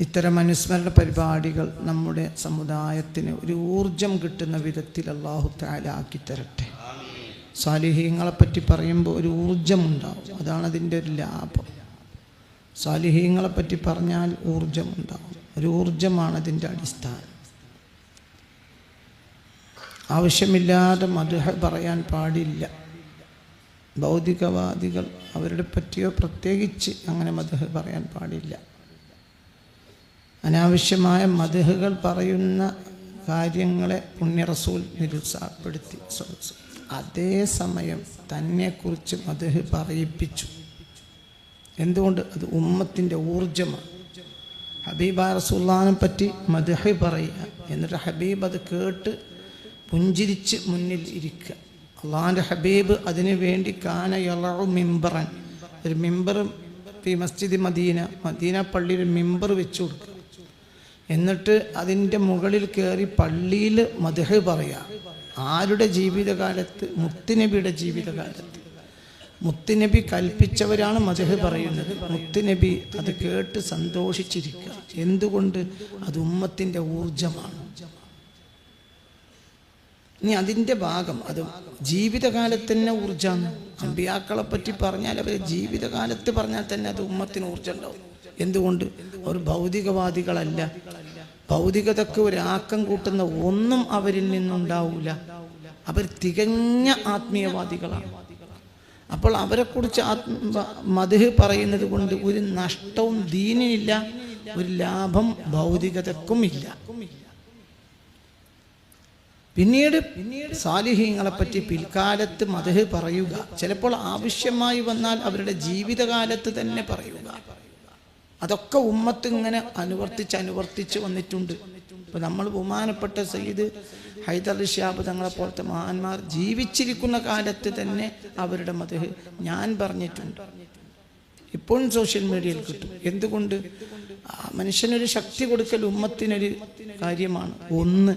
ഇത്തരം അനുസ്മരണ പരിപാടികൾ നമ്മുടെ സമുദായത്തിന് ഒരു ഊർജം കിട്ടുന്ന വിധത്തിൽ അള്ളാഹു താലാക്കി തരട്ടെ. സാലിഹീങ്ങളെ പറ്റി പറയുമ്പോൾ ഒരു ഊർജമുണ്ടാവും അതാണ് അതിന്റെ ഒരു ലാഭം. സാലിഹീങ്ങളെ പറ്റി പറഞ്ഞാൽ ഊർജമുണ്ടാവും ഒരു ഊർജമാണ് അതിന്റെ അടിസ്ഥാനം. ആവശ്യമില്ലാതെ മധുഹ പറയാൻ പാടില്ല. ഭൗതികവാദികൾ അവരുടെ പറ്റിയോ പ്രത്യേകിച്ച് അങ്ങനെ മധുഹ പറയാൻ പാടില്ല. അനാവശ്യമായ മതഹുകൾ പറയുന്ന കാര്യങ്ങളെ പുണ്യറസൂൽ നിരുത്സാഹപ്പെടുത്തി. അതേസമയം തന്നെക്കുറിച്ച് മതഹ് പറയിപ്പിച്ചു. എന്തുകൊണ്ട്? അത് ഉമ്മത്തിന്റെ ഊർജമാണ് ഹബീബ റസൂല്ലാനെ പറ്റി മധുഹ് പറയുക എന്നിട്ട് ഹബീബ് അത് കേട്ട് പുഞ്ചിരിച്ച് മുന്നിൽ ഇരിക്കുക. അള്ളാഹാന്റെ ഹബീബ് അതിനു വേണ്ടി കാന യളു മിമ്പറൻ ഒരു മിമ്പർ ഈ മസ്ജിദ് മദീന മദീന പള്ളിയിൽ മിമ്പർ വെച്ചു കൊടുക്കുക. എന്നിട്ട് അതിന്റെ മുകളിൽ കയറി പള്ളിയിൽ മധുഹ് പറയുക ആരുടെ ജീവിതകാലത്ത്? മുത്തുനബിയുടെ ജീവിതകാലത്ത്. മുത്തുനബി കൽപ്പിച്ചവരാണ് മധുഹ് പറയുന്നത്. മുത്തുനബി അത് കേട്ട് സന്തോഷിച്ചിരിക്കുക. എന്തുകൊണ്ട്? അത് ഉമ്മത്തിന്റെ ഊർജമാണ് ഇനി അതിന്റെ ഭാഗം അത് ജീവിതകാലത്ത് തന്നെ ഊർജമാണ്. അമ്പിയാക്കളെ പറ്റി പറഞ്ഞാൽ അവർ ജീവിതകാലത്ത് പറഞ്ഞാൽ തന്നെ അത് ഉമ്മത്തിന് ഊർജം ഉണ്ടാവും. എന്തുകൊണ്ട്? അവർ ഭൗതികവാദികളല്ല. ഭൗതികതയ്ക്ക് ഒരു ആക്കം കൂട്ടുന്ന ഒന്നും അവരിൽ നിന്നുണ്ടാവില്ല അവർ തികഞ്ഞ ആത്മീയവാദികളാണ്. അപ്പോൾ അവരെക്കുറിച്ച് ആത്മ മധുഹ് പറയുന്നത് കൊണ്ട് ഒരു നഷ്ടവും ദീനിനില്ല ഒരു ലാഭം ഭൗതികതക്കും ഇല്ല. പിന്നീട് സാലിഹീങ്ങളെ പറ്റി പിൽക്കാലത്ത് മതഹ് പറയുക. ചിലപ്പോൾ ആവശ്യമായി വന്നാൽ അവരുടെ ജീവിതകാലത്ത് തന്നെ പറയുക. അതൊക്കെ ഉമ്മത്ത് ഇങ്ങനെ അനുവർത്തിച്ച് അനുവർത്തിച്ച് വന്നിട്ടുണ്ട്. ഇപ്പൊ നമ്മൾ ബഹുമാനപ്പെട്ട സയ്യിദ് ഹൈദർ ഷിയാബ് തങ്ങളെ പോലത്തെ മഹാന്മാർ ജീവിച്ചിരിക്കുന്ന കാലത്ത് തന്നെ അവരുടെ മതഹ് ഞാൻ പറഞ്ഞിട്ടുണ്ട്. ഇപ്പോഴും സോഷ്യൽ മീഡിയയിൽ കിട്ടും. എന്തുകൊണ്ട്? മനുഷ്യനൊരു ശക്തി കൊടുക്കൽ ഉമ്മത്തിനൊരു കാര്യമാണ്. ഒന്ന്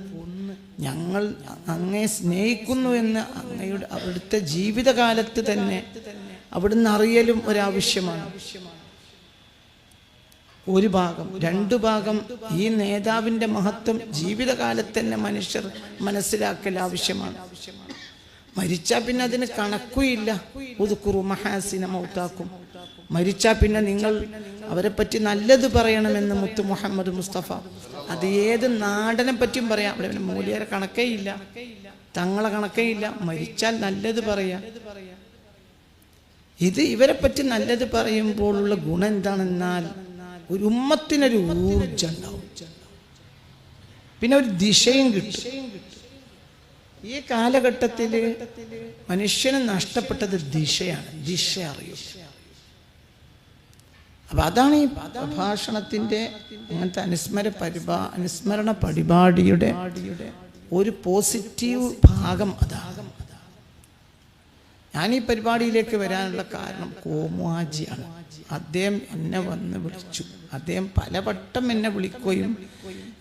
ഞങ്ങൾ അങ്ങയെ സ്നേഹിക്കുന്നു എന്ന് അങ്ങയുടെ അവിടുത്തെ ജീവിതകാലത്ത് തന്നെ അവിടുന്ന് അറിയലും ഒരാവശ്യമാണ്. ഒരു ഭാഗം രണ്ടു ഭാഗം ഈ നേതാവിന്റെ മഹത്വം ജീവിതകാലത്ത് തന്നെ മനുഷ്യർ മനസ്സിലാക്കൽ ആവശ്യമാണ്. മരിച്ചാൽ പിന്നെ അതിന് കണക്കുമില്ല. ഉതുക്കുറു മഹാസിന മൗത്താക്കും. മരിച്ചാൽ പിന്നെ നിങ്ങൾ അവരെ പറ്റി നല്ലത് പറയണമെന്ന് മുത്തു മുഹമ്മദ് മുസ്തഫ. അത് ഏത് നാടനെ പറ്റിയും പറയാം. അവിടെ പിന്നെ മൂലിയരെ കണക്കേ ഇല്ല തങ്ങളെ കണക്കേ ഇല്ല മരിച്ചാൽ നല്ലത് പറയാം. ഇത് ഇവരെ പറ്റി നല്ലത് പറയുമ്പോഴുള്ള ഗുണം എന്താണെന്നാൽ ഒരു ഉമ്മത്തിനൊരു ഊർജം ഉണ്ടാവും പിന്നെ ഒരു ദിശയും കിട്ടും. ഈ കാലഘട്ടത്തിൽ മനുഷ്യന് നഷ്ടപ്പെട്ടത് ദിശയാണ് ദിശ അറിയും. അപ്പൊ അതാണ് ഈ പ്രഭാഷണത്തിന്റെ അങ്ങനത്തെ അനുസ്മര പരിപാ അനുസ്മരണ പരിപാടിയുടെ ഒരു പോസിറ്റീവ് ഭാഗം അതാണ് ഞാൻ ഈ പരിപാടിയിലേക്ക് വരാനുള്ള കാരണം കോമുവാജിയാണ് അദ്ദേഹം എന്നെ വന്ന് വിളിച്ചു. അദ്ദേഹം പലവട്ടം എന്നെ വിളിക്കുകയും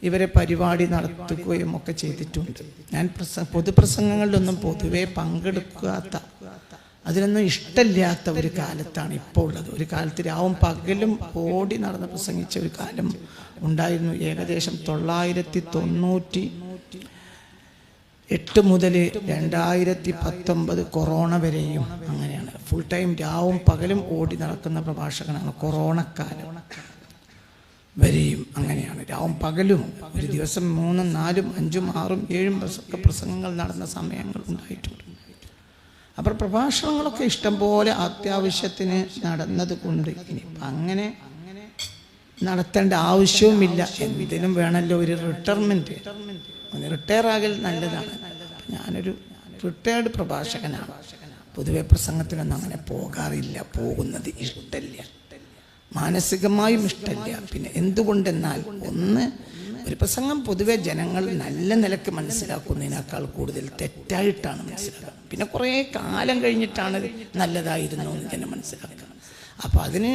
ഇവരെ പരിപാടി നടത്തുകയും ഒക്കെ ചെയ്തിട്ടുണ്ട്. ഞാൻ പ്രസ പൊതുപ്രസംഗങ്ങളിലൊന്നും പൊതുവെ പങ്കെടുക്കാത്ത അതിനൊന്നും ഇഷ്ടമില്ലാത്ത ഒരു കാലത്താണ് ഇപ്പോൾ ഉള്ളത്. ഒരു കാലത്ത് രാവും പകലും ഓടി നടന്ന് പ്രസംഗിച്ച ഒരു കാലം ഉണ്ടായിരുന്നു. ഏകദേശം തൊള്ളായിരത്തി തൊണ്ണൂറ്റി എട്ട് മുതൽ രണ്ടായിരത്തി പത്തൊമ്പത് കൊറോണ വരെയും അങ്ങനെയാണ്. ഫുൾ ടൈം രാവും പകലും ഓടി നടക്കുന്ന പ്രഭാഷകനാണ് കാലം വരെയും അങ്ങനെയാണ്. രാവും പകലും ഒരു ദിവസം മൂന്നും നാലും അഞ്ചും ആറും ഏഴും ഒക്കെ പ്രസംഗങ്ങൾ നടന്ന സമയങ്ങൾ ഉണ്ടായിട്ടുണ്ട്. അപ്പോൾ പ്രഭാഷണങ്ങളൊക്കെ ഇഷ്ടംപോലെ അത്യാവശ്യത്തിന് നടന്നത് കൊണ്ട് ഇനിയിപ്പം അങ്ങനെ നടത്തേണ്ട ആവശ്യവുമില്ല. എന്തിനും വേണമല്ലോ ഒരു റിട്ടയർമെന്റ് റിട്ടയർ ആകൽ നല്ലതാണ്. ഞാനൊരു റിട്ടയർഡ് പ്രഭാഷകനാണ്. പൊതുവെ പ്രസംഗത്തിനൊന്നും അങ്ങനെ പോകാറില്ല. പോകുന്നത് ഇഷ്ടമില്ല മാനസികമായും ഇഷ്ടമില്ല പിന്നെ എന്തുകൊണ്ടെന്നാൽ ഒന്ന് ഒരു പ്രസംഗം പൊതുവെ ജനങ്ങൾ നല്ല നിലയ്ക്ക് മനസ്സിലാക്കുന്നതിനേക്കാൾ കൂടുതൽ തെറ്റായിട്ടാണ് മനസ്സിലാക്കുക. പിന്നെ കുറേ കാലം കഴിഞ്ഞിട്ടാണ് നല്ലതായിരുന്നു എന്ന് ജനം മനസ്സിലാക്കുക. അപ്പോൾ അതിന്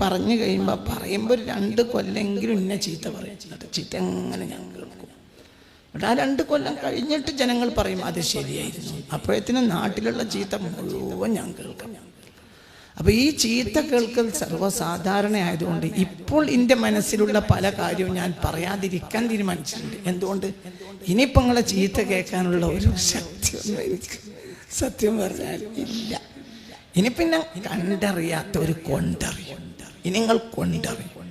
പറഞ്ഞു കഴിയുമ്പോൾ പറയുമ്പോൾ ഒരു രണ്ട് കൊല്ലെങ്കിലും ഇന്ന ചീത്ത പറയും. ചീത്ത എങ്ങനെ കേൾക്കും എന്നിട്ട് ആ രണ്ട് കൊല്ലം കഴിഞ്ഞിട്ട് ജനങ്ങൾ പറയും അത് ശരിയായിരുന്നു. അപ്പോഴത്തിന് നാട്ടിലുള്ള ചീത്ത മുഴുവൻ ഞാൻ കേൾക്കാം. അപ്പൊ ഈ ചീത്ത കേൾക്കൽ സർവസാധാരണ ആയതുകൊണ്ട് ഇപ്പോൾ എന്റെ മനസ്സിലുള്ള പല കാര്യവും ഞാൻ പറയാതിരിക്കാൻ തീരുമാനിച്ചിട്ടുണ്ട്. എന്തുകൊണ്ട്? ഇനിയിപ്പോൾ നിങ്ങളെ ചീത്ത കേൾക്കാനുള്ള ഒരു ശക്തിയൊന്നും എനിക്ക് സത്യം പറഞ്ഞാൽ ഇല്ല. ഇനി പിന്നെ കണ്ടറിയാത്ത ഒരു കൊണ്ടറിയും. ഇനി നിങ്ങൾ കൊണ്ടറിയും.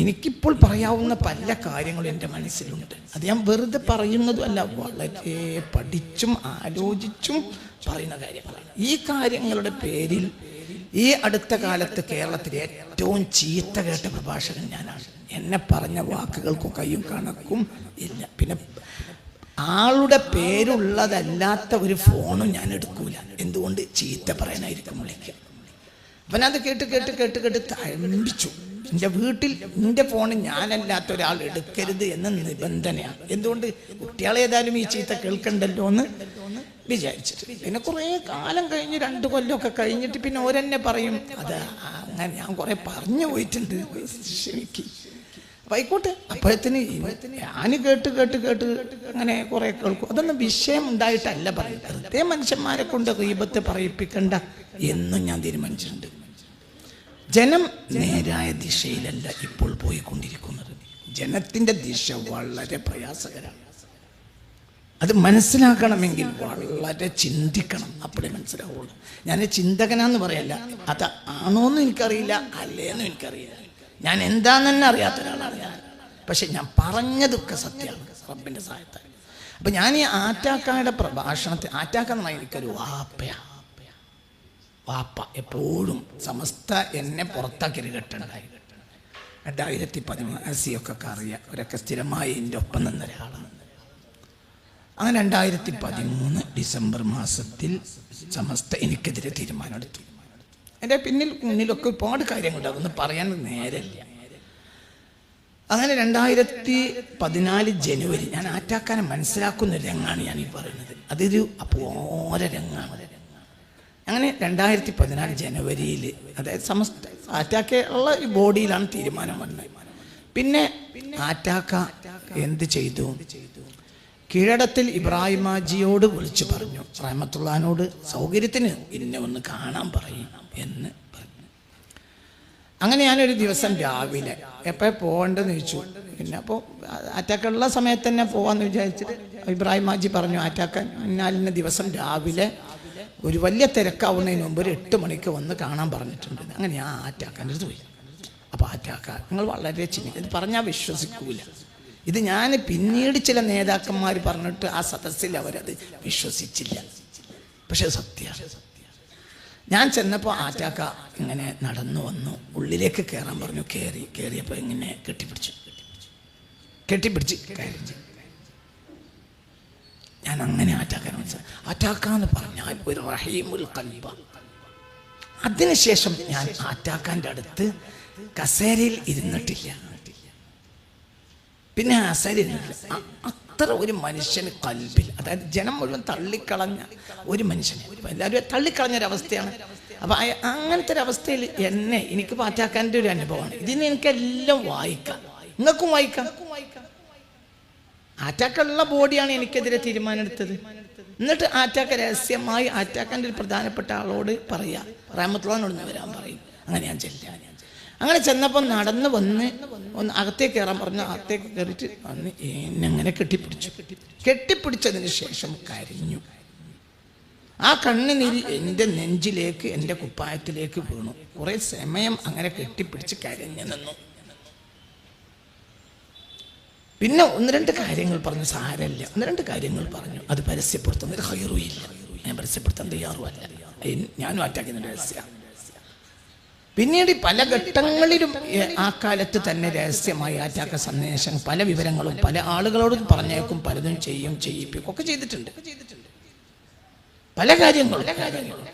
എനിക്കിപ്പോൾ പറയാവുന്ന പല കാര്യങ്ങളും എന്റെ മനസ്സിലുണ്ട്. അത് ഞാൻ വെറുതെ പറയുന്നതുമല്ല വളരെ പഠിച്ചും ആലോചിച്ചും പറയുന്ന കാര്യങ്ങളാണ്. ഈ കാര്യങ്ങളുടെ പേരിൽ ഈ അടുത്ത കാലത്ത് കേരളത്തിലെ ഏറ്റവും ചീത്ത കേട്ട പ്രഭാഷകൻ ഞാനാണ്. എന്നെ പറഞ്ഞ വാക്കുകൾക്കും കയ്യും കണക്കും ഇല്ല. പിന്നെ ആളുടെ പേരുള്ളതല്ലാത്ത ഒരു ഫോണും ഞാൻ എടുക്കൂല. എന്തുകൊണ്ട് ചീത്ത പറയാനായിരിക്കും വിളിക്കുക? അവനത് കേട്ട് കേട്ട് കേട്ട് കേട്ട് തഴമ്പിച്ചു. എന്റെ വീട്ടിൽ എന്റെ ഫോൺ ഞാനല്ലാത്ത ഒരാൾ എടുക്കരുത് എന്ന നിബന്ധനയാണ്. എന്തുകൊണ്ട്? കുട്ടികളെ ഏതായാലും ഈ ചീത്ത കേൾക്കണ്ടല്ലോ എന്ന് വിചാരിച്ചിട്ട്. പിന്നെ കുറേ കാലം കഴിഞ്ഞ് രണ്ട് കൊല്ലമൊക്കെ കഴിഞ്ഞിട്ട് പിന്നെ ഓരെന്നെ പറയും അത് അങ്ങനെ ഞാൻ കുറേ പറഞ്ഞു പോയിട്ടുണ്ട് ക്ഷമിക്ക് അപ്പൊ അപ്പോഴത്തിന് ഞാൻ കേട്ട് കേട്ട് കേട്ട് അങ്ങനെ കുറെ കേൾക്കും. അതൊന്നും വിഷയം ഉണ്ടായിട്ടല്ല പറയുന്നത്. വെറുതെ മനുഷ്യന്മാരെ കൊണ്ട് റീബത്ത് പറയിപ്പിക്കണ്ട എന്നും ഞാൻ തീരുമാനിച്ചിട്ടുണ്ട്. ജനം നേരായ ദിശയിലല്ല ഇപ്പോൾ പോയിക്കൊണ്ടിരിക്കുന്നത്. ജനത്തിന്റെ ദിശ വളരെ പ്രയാസകരമാണ്. അത് മനസ്സിലാക്കണമെങ്കിൽ വളരെ ചിന്തിക്കണം. അപ്പോഴേ മനസ്സിലാവുള്ളൂ. ഞാൻ ചിന്തകനാന്ന് പറയല്ല അത് ആണോന്നും എനിക്കറിയില്ല അല്ലേന്നും എനിക്കറിയില്ല. ഞാൻ എന്താന്ന് തന്നെ അറിയാത്ത ഒരാളാണ് ഞാൻ. പക്ഷെ ഞാൻ പറഞ്ഞതൊക്കെ സത്യമാണ് റബ്ബിന്റെ സഹായത്താൽ. അപ്പൊ ഞാൻ ഈ ആറ്റാക്കായുടെ പ്രഭാഷണത്തിൽ ആറ്റാക്ക എന്ന് പറഞ്ഞാൽ എനിക്കൊരു വാപ്പയാ വാപ്പ എപ്പോഴും സമസ്ത എന്നെ പുറത്താക്കി കെട്ടണ്ടായി രണ്ടായിരത്തി പതിമൂന്ന് അസിയൊക്കെ അറിയാം. അവരൊക്കെ സ്ഥിരമായി എന്റെ ഒപ്പം നിന്ന ഒരാളാണ്. അങ്ങനെ രണ്ടായിരത്തി പതിമൂന്ന് ഡിസംബർ മാസത്തിൽ സമസ്ത എനിക്കെതിരെ തീരുമാനമെടുത്തു എന്റെ പിന്നിൽ മുന്നിലൊക്കെ ഒരുപാട് കാര്യങ്ങളുണ്ട്. ഒന്ന് പറയാൻ നേരമില്ല. അങ്ങനെ രണ്ടായിരത്തി പതിനാല് ജനുവരി ഞാൻ ആറ്റാക്കാനെ മനസ്സിലാക്കുന്ന രംഗമാണ് ഞാൻ ഈ പറയുന്നത്. അതൊരു അപോര രംഗാണ് അങ്ങനെ രണ്ടായിരത്തി പതിനാല് ജനുവരിയിൽ അതായത് സമസ്ത ആറ്റാക്ക ഉള്ള ഈ ബോഡിയിലാണ് തീരുമാനം വന്നത്. പിന്നെ ആറ്റാക്ക എന്ത് ചെയ്തു? കീഴടത്തിൽ ഇബ്രാഹിമാജിയോട് വിളിച്ചു പറഞ്ഞു. റഹമത്തുള്ളഹാനോട് സൗകര്യത്തിന് ഇന്നെ ഒന്ന് കാണാൻ പറയും എന്ന് പറഞ്ഞു. അങ്ങനെ ഞാനൊരു ദിവസം രാവിലെ എപ്പോഴും പോകേണ്ടതെന്ന് ചോദിച്ചു. പിന്നെ അപ്പോൾ ആറ്റാക്കുള്ള സമയത്ത് തന്നെ പോകാമെന്ന് വിചാരിച്ചിട്ട് ഇബ്രാഹിം മാജി പറഞ്ഞു ആറ്റാക്ക ഇന്നാലിന് ദിവസം രാവിലെ ഒരു വലിയ തിരക്കാവുന്നതിന് മുമ്പ് ഒരു എട്ട് മണിക്ക് വന്ന് കാണാൻ പറഞ്ഞിട്ടുണ്ട്. അങ്ങനെ ഞാൻ ആറ്റാക്കാന്റെ അടുത്ത് പോയി. അപ്പോൾ ആറ്റാക്ക. നിങ്ങൾ വളരെ ചിന്തി ഇത് പറഞ്ഞാൽ വിശ്വസിക്കൂല. ഇത് ഞാൻ പിന്നീട് ചില നേതാക്കന്മാർ പറഞ്ഞിട്ട് ആ സദസ്സിൽ അവരത് വിശ്വസിച്ചില്ല. പക്ഷെ സത്യമാണ് ഞാൻ ചെന്നപ്പോൾ ആറ്റാക്ക ഇങ്ങനെ നടന്നു വന്നു. ഉള്ളിലേക്ക് കയറാൻ പറഞ്ഞു. കയറി കയറിയപ്പോൾ ഇങ്ങനെ കെട്ടിപ്പിടിച്ചു. കെട്ടിപ്പിടിച്ച് കയറി. ഞാൻ അങ്ങനെ അറ്റാക്കാൻ മനസ്സിലായി അറ്റാക്കാന്ന് പറഞ്ഞാൽ ഒരു റഹീമുൽ കൽബ അതിനുശേഷം ഞാൻ അറ്റാക്കാന്റെ അടുത്ത് കസേരയിൽ ഇരുന്നിട്ടില്ല. പിന്നെ കസേരയിൽ ഇരുന്നിട്ടില്ല. അത്ര ഒരു മനുഷ്യന് കൽബിൽ അതായത് ജനം മുഴുവൻ തള്ളിക്കളഞ്ഞ ഒരു മനുഷ്യനെ. എല്ലാവരും തള്ളിക്കളഞ്ഞ ഒരവസ്ഥയാണ് അപ്പൊ അങ്ങനത്തെ ഒരു അവസ്ഥയിൽ എന്നെ എനിക്ക് പാറ്റാക്കാന്റെ ഒരു അനുഭവമാണ്. ഇതിന് എനിക്കെല്ലാം വായിക്കാം. നിങ്ങൾക്കും വായിക്കാം. ആറ്റാക്കുള്ള ബോഡിയാണ് എനിക്കെതിരെ തീരുമാനമെടുത്തത്. എന്നിട്ട് ആറ്റാക്ക രഹസ്യമായി ആറ്റാക്കാന്റെ ഒരു പ്രധാനപ്പെട്ട ആളോട് പറയാ. റാമത്തുള്ളനോട് ഒന്ന് വരാൻ പറയും. അങ്ങനെ ഞാൻ ചെല്ലാം അങ്ങനെ ചെന്നപ്പോൾ നടന്ന് വന്ന് ഒന്ന് അകത്തേക്ക് കയറാൻ പറഞ്ഞു. അകത്തേക്ക് കയറിയിട്ട് വന്ന് എന്നെങ്ങനെ കെട്ടിപ്പിടിച്ചു. കെട്ടിപ്പിടിച്ചതിന് ശേഷം കരിഞ്ഞു. ആ കണ്ണുനീര് എന്റെ നെഞ്ചിലേക്ക് എന്റെ കുപ്പായത്തിലേക്ക് വീണു. കുറേ സമയം അങ്ങനെ കെട്ടിപ്പിടിച്ച് കരഞ്ഞു നിന്നു. പിന്നെ ഒന്ന് രണ്ട് കാര്യങ്ങൾ പറഞ്ഞു സാരമില്ല. ഒന്ന് രണ്ട് കാര്യങ്ങൾ പറഞ്ഞു. അത് പരസ്യപ്പെടുത്തുന്ന ഒരു ഇല്ല ഞാൻ പരസ്യപ്പെടുത്താൻ തയ്യാറുമല്ല. ഞാനും അറ്റാക്കുന്ന രഹസ്യ. പിന്നീട് പല ഘട്ടങ്ങളിലും ആ കാലത്ത് തന്നെ രഹസ്യമായി അറ്റാക്ക സന്ദേശം പല വിവരങ്ങളും പല ആളുകളോടും പറഞ്ഞേക്കും പലതും ചെയ്യും ചെയ്യിപ്പിക്കും ഒക്കെ ചെയ്തിട്ടുണ്ട്. പല കാര്യങ്ങളും കാര്യങ്ങളും.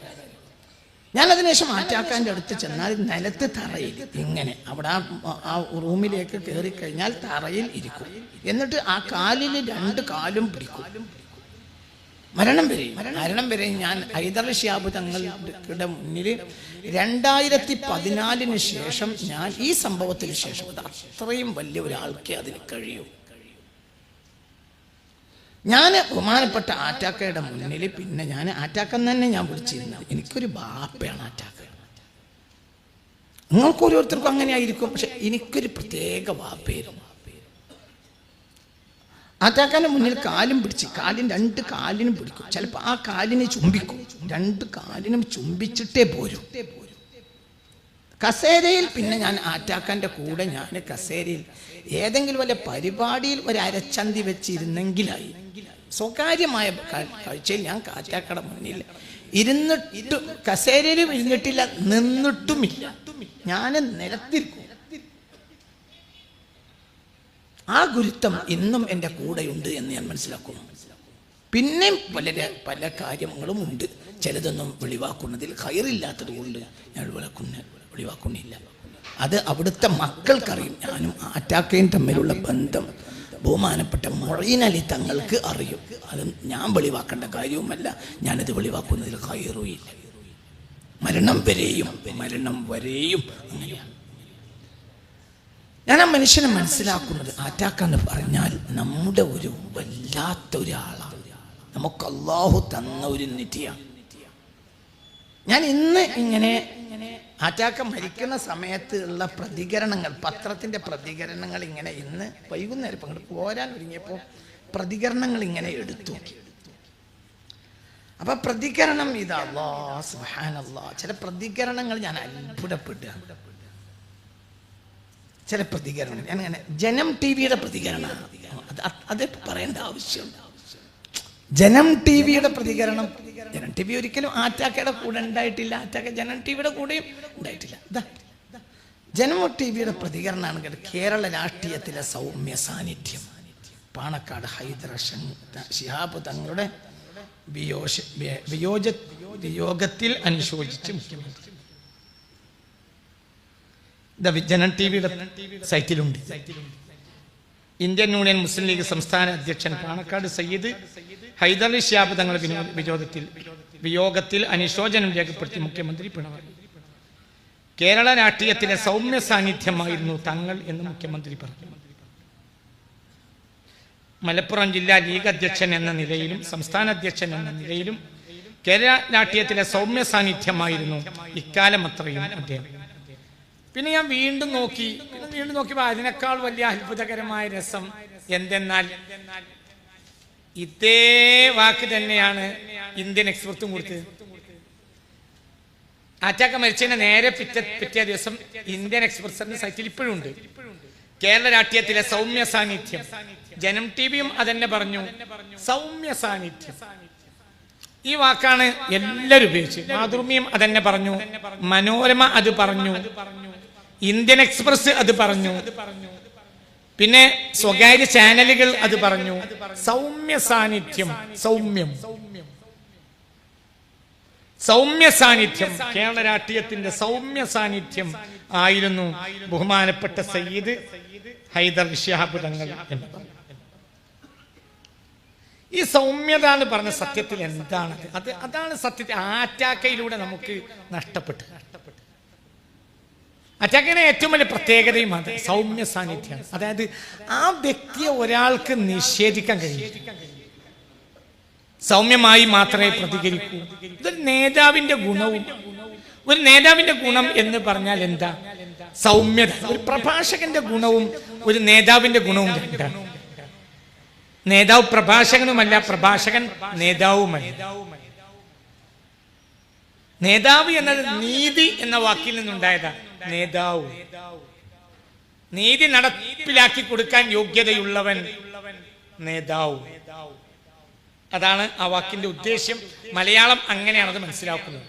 ഞാൻ അതിനുശേഷം ആറ്റാക്കാന്റെ അടുത്ത് ചെന്നാൽ നിലത്ത് തറയിൽ ഇങ്ങനെ അവിടെ ആ- റൂമിലേക്ക് കയറി കഴിഞ്ഞാൽ തറയിൽ ഇരിക്കും. എന്നിട്ട് ആ കാലിൽ രണ്ട് കാലും പിടിക്കും. മരണം വരെ മരണം വരെ ഞാൻ ഹൈദർ ഷിയാബ് തങ്ങളുടെ മുന്നിൽ രണ്ടായിരത്തി പതിനാലിന് ശേഷം ഞാൻ ഈ സംഭവത്തിന് ശേഷം. അത് അത്രയും വലിയ ഒരാൾക്കേ അതിന് കഴിയൂ. ഞാൻ ബഹുമാനപ്പെട്ട ആറ്റാക്കയുടെ മുന്നിൽ പിന്നെ ഞാൻ ആറ്റാക്കൻ തന്നെ ഞാൻ വിളിച്ചിരുന്നത് എനിക്കൊരു ബാപ്പയാണ് ആറ്റാക്ക. നിങ്ങൾക്ക് ഓരോരുത്തർക്കും അങ്ങനെ ആയിരിക്കും പക്ഷെ എനിക്കൊരു പ്രത്യേക വാപ്പയായിരുന്നു ആറ്റാക്കാന്റെ മുന്നിൽ കാലും പിടിച്ച് കാലിന് രണ്ട് കാലിനും പിടിക്കും. ചിലപ്പോൾ ആ കാലിനെ ചുംബിക്കും. രണ്ട് കാലിനും ചുംബിച്ചിട്ടേ പോരും. കസേരയിൽ പിന്നെ ഞാൻ ആറ്റാക്കാന്റെ കൂടെ ഞാൻ കസേരയിൽ ഏതെങ്കിലും വല്ല പരിപാടിയിൽ ഒരു അരച്ചന്തി വെച്ചിരുന്നെങ്കിലായി. സ്വകാര്യമായ കാഴ്ചയിൽ ഞാൻ കാറ്റാക്കട മുന്നിൽ ഇരുന്നിട്ട് കസേരയിലും ഇരുന്നിട്ടില്ല നിന്നിട്ടുമില്ല. ഞാൻ നിലത്തിരിക്കും. ആ ഗുരുത്വം ഇന്നും എന്റെ കൂടെയുണ്ട് എന്ന് ഞാൻ മനസ്സിലാക്കുന്നു. പിന്നെയും പല പല കാര്യങ്ങളും ഉണ്ട്. ചിലതൊന്നും വെളിവാക്കുന്നതിൽ കയറില്ലാത്തത് കൊണ്ട് ഞാൻ വിളക്കുന്ന. വെളിവാക്കുന്നില്ല അത് അവിടുത്തെ മക്കൾക്കറിയും. ഞാനും ആറ്റാക്കയും തമ്മിലുള്ള ബന്ധം. ബഹുമാനപ്പെട്ട മൊഴീനലി തങ്ങൾക്ക് അറിയും. അത് ഞാൻ വെളിവാക്കേണ്ട കാര്യവുമല്ല. ഞാനത് വെളിവാക്കുന്നതിൽ കയറുകയില്ല. മരണം വരെയും മരണം വരെയും അങ്ങനെയാണ് ഞാൻ ആ മനുഷ്യനെ മനസ്സിലാക്കുന്നത് ആറ്റാക്കാന്ന് പറഞ്ഞാൽ നമ്മുടെ ഒരു വല്ലാത്ത ഒരാളാണ് നമുക്ക് അള്ളാഹു തന്ന ഒരു നിധിയാണ്. ഞാൻ ഇന്ന് ഇങ്ങനെ ആറ്റാക്ക മരിക്കുന്ന സമയത്ത് ഉള്ള പ്രതികരണങ്ങൾ പത്രത്തിന്റെ പ്രതികരണങ്ങൾ ഇങ്ങനെ ഇന്ന് വൈകുന്നേരം ഇപ്പം അങ്ങോട്ട് പോരാൻ ഒരുങ്ങിയപ്പോൾ പ്രതികരണങ്ങൾ ഇങ്ങനെ എടുത്തു അപ്പൊ പ്രതികരണം ഇതാ ചില പ്രതികരണങ്ങൾ ഞാൻ അത്ഭുതപ്പെടുക ചില പ്രതികരണങ്ങൾ. ഞാൻ അങ്ങനെ ജനം ടി വിയുടെ പ്രതികരണമാണ്. അത് പറയേണ്ട ആവശ്യം ജനം ടി വിയുടെ പ്രതികരണം. ജനം ടി വി ഒരിക്കലും ആറ്റാക്കയുടെ കൂടെ ഉണ്ടായിട്ടില്ല. ആറ്റാക്ക ജനം ടി വിയുടെ കൂടെയും ഉണ്ടായിട്ടില്ല. ജനം ടി വിയുടെ പ്രതികരണമാണ് കേരള രാഷ്ട്രീയത്തിലെ സൗമ്യ സാന്നിധ്യം. പാണക്കാട് ഹൈദർ ഷിഹാബ് തങ്ങളുടെ വിയോജ വിയോഗത്തിൽ അനുശോചിച്ച് മുഖ്യമന്ത്രി. ജനം ടി വിയുടെ സൈറ്റിലുണ്ട് സൈറ്റിലുണ്ട്. ഇന്ത്യൻ യൂണിയൻ മുസ്ലിം ലീഗ് സംസ്ഥാന അധ്യക്ഷൻ പാണക്കാട് സയ്യിദ് ഹൈദർ അലി ഷിയാബ് തങ്ങൾ വിനോദത്തിൽ വിയോഗത്തിൽ അനുശോചനം രേഖപ്പെടുത്തി മുഖ്യമന്ത്രി പിണറായി കേരള രാഷ്ട്രീയത്തിലെ സൗമ്യ സാന്നിധ്യമായിരുന്നു തങ്ങൾ എന്ന് മുഖ്യമന്ത്രി പറഞ്ഞു. മലപ്പുറം ജില്ലാ ലീഗ് അധ്യക്ഷൻ എന്ന നിലയിലും സംസ്ഥാന അധ്യക്ഷൻ എന്ന നിലയിലും കേരള രാഷ്ട്രീയത്തിലെ സൗമ്യ സാന്നിധ്യമായിരുന്നു ഇക്കാലം അത്രയും അദ്ദേഹം. പിന്നെ ഞാൻ വീണ്ടും നോക്കി. വീണ്ടും നോക്കിയപ്പോൾ അതിനേക്കാൾ വലിയ അത്ഭുതകരമായ രസം എന്തെന്നാൽ ഇതേ വാക്ക് തന്നെയാണ് ഇന്ത്യൻ എക്സ്പെർട്ടും കൊടുത്തത്. ആറ്റാക്ക മരിച്ചതിന് നേരെ പിറ്റ പിറ്റേ ദിവസം ഇന്ത്യൻ എക്സ്പ്രസിന്റെ സൈറ്റിൽ ഇപ്പോഴും ഉണ്ട്. കേരള രാഷ്ട്രീയത്തിലെ സൗമ്യ സാന്നിധ്യം. ജനം ടി വിയും അതന്നെ പറഞ്ഞു. സൗമ്യ സാന്നിധ്യം. ഈ വാക്കാണ് എല്ലാവരും ഉപയോഗിച്ചത്. മാതൃഭൂമിയും അതന്നെ പറഞ്ഞു. മനോരമ അത് പറഞ്ഞു. ഇന്ത്യൻ എക്സ്പ്രസ് അത് പറഞ്ഞു. പിന്നെ സ്വകാര്യ ചാനലുകൾ അത് പറഞ്ഞു. സൗമ്യ സാന്നിധ്യം. സൗമ്യം. സൗമ്യ സാന്നിധ്യം. കേരള രാഷ്ട്രീയത്തിന്റെ സൗമ്യ സാന്നിധ്യം ആയിരുന്നു ബഹുമാനപ്പെട്ട സയ്യിദ് ഹൈദർ ഷിഹാബ് തങ്ങൾ എന്ന് പറഞ്ഞു. ഈ സൗമ്യത എന്ന് പറഞ്ഞ സത്യത്തിൽ എന്താണ്? അത് അതാണ് സത്യത്തിൽ ആറ്റാക്കയിലൂടെ നമുക്ക് നഷ്ടപ്പെട്ടു അറ്റാക്കയുടെ ഏറ്റവും വലിയ പ്രത്യേകതയും അത് സൗമ്യ സാന്നിധ്യമാണ്. അതായത് ആ വ്യക്തിയെ ഒരാൾക്ക് നിഷേധിക്കാൻ കഴിയും സൗമ്യമായി മാത്രമേ പ്രതികരിക്കൂ. ഇതൊരു നേതാവിന്റെ ഗുണവും ഒരു നേതാവിന്റെ ഗുണം എന്ന് പറഞ്ഞാൽ എന്താ? സൗമ്യത. ഒരു പ്രഭാഷകന്റെ ഗുണവും ഒരു നേതാവിന്റെ ഗുണവും രണ്ടാണ്. നേതാവ് പ്രഭാഷകനുമല്ല പ്രഭാഷകൻ നേതാവുമല്ല. നേതാവ് എന്നത് നീതി എന്ന വാക്കിൽ നിന്നുണ്ടായതാ നേതാവ്. നീതി നടപ്പിലാക്കി കൊടുക്കാൻ യോഗ്യതയുള്ളവൻ നേതാവ്. അതാണ് ആ വാക്കിന്റെ ഉദ്ദേശ്യം. മലയാളം അങ്ങനെയാണ് അത് മനസ്സിലാക്കുന്നത്.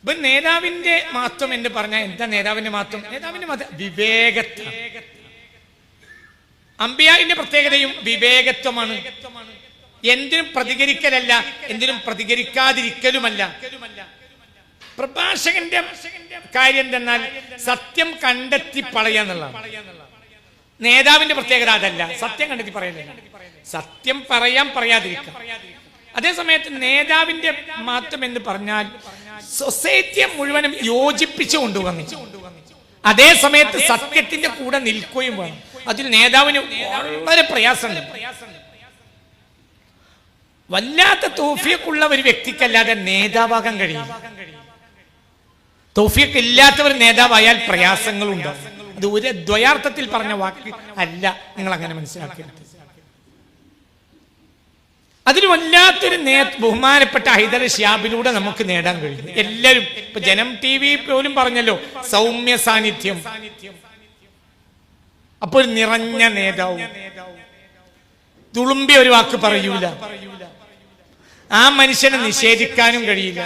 ഇപ്പൊ നേതാവിന്റെ മാത്രം എന്ന് പറഞ്ഞാൽ എന്താ നേതാവിന്റെ മാത്രം നേതാവിന്റെ മാത്രം വിവേകത്വം. അമ്പിയാവിന്റെ പ്രത്യേകതയും വിവേകത്വമാണ്. എന്തിനും പ്രതികരിക്കലല്ല എന്തിനും പ്രതികരിക്കാതിരിക്കലുമല്ല. പ്രഭാഷകന്റെ കാര്യം എന്തെന്നാൽ സത്യം കണ്ടെത്തി പറയാന്നുള്ളതാണ് നേതാവിന്റെ പ്രത്യേകത അതല്ല സത്യം കണ്ടെത്തി പറയുന്നില്ല സത്യം പറയാൻ പറയാതിരിക്കാം അതേസമയത്ത് നേതാവിന്റെ മാത്രം എന്ന് പറഞ്ഞാൽ സൊസൈറ്റിയെ മുഴുവനും യോജിപ്പിച്ചു കൊണ്ടുവന്നു അതേ സമയത്ത് സത്യത്തിന്റെ കൂടെ നിൽക്കുകയും വേണം. അതിൽ നേതാവിന് വളരെ പ്രയാസമുണ്ട്. വല്ലാത്ത തോഫിയക്കുള്ള ഒരു വ്യക്തിക്കല്ലാതെ നേതാവാകാൻ കഴിയില്ല. തോഫിയൊക്കെ ഇല്ലാത്ത ഒരു നേതാവായാൽ പ്രയാസങ്ങളുണ്ട്. അത് ഒരു ദ്വയാർത്ഥത്തിൽ പറഞ്ഞ വാക്ക് അല്ല. നിങ്ങൾ അങ്ങനെ മനസ്സിലാക്കിയത് അതിന് വല്ലാത്തൊരു നേ ബഹുമാനപ്പെട്ട ഹൈദർ ഷ്യാബിലൂടെ നമുക്ക് നേടാൻ കഴിയും എല്ലാവരും ഇപ്പൊ ജനം ടി വി പോലും പറഞ്ഞല്ലോ സൗമ്യ സാന്നിധ്യം. അപ്പൊ ഒരു നിറഞ്ഞ നേതാവ്. തുളുമ്പി ഒരു വാക്ക് പറയൂല. ആ മനുഷ്യനെ നിഷേധിക്കാനും കഴിയില്ല.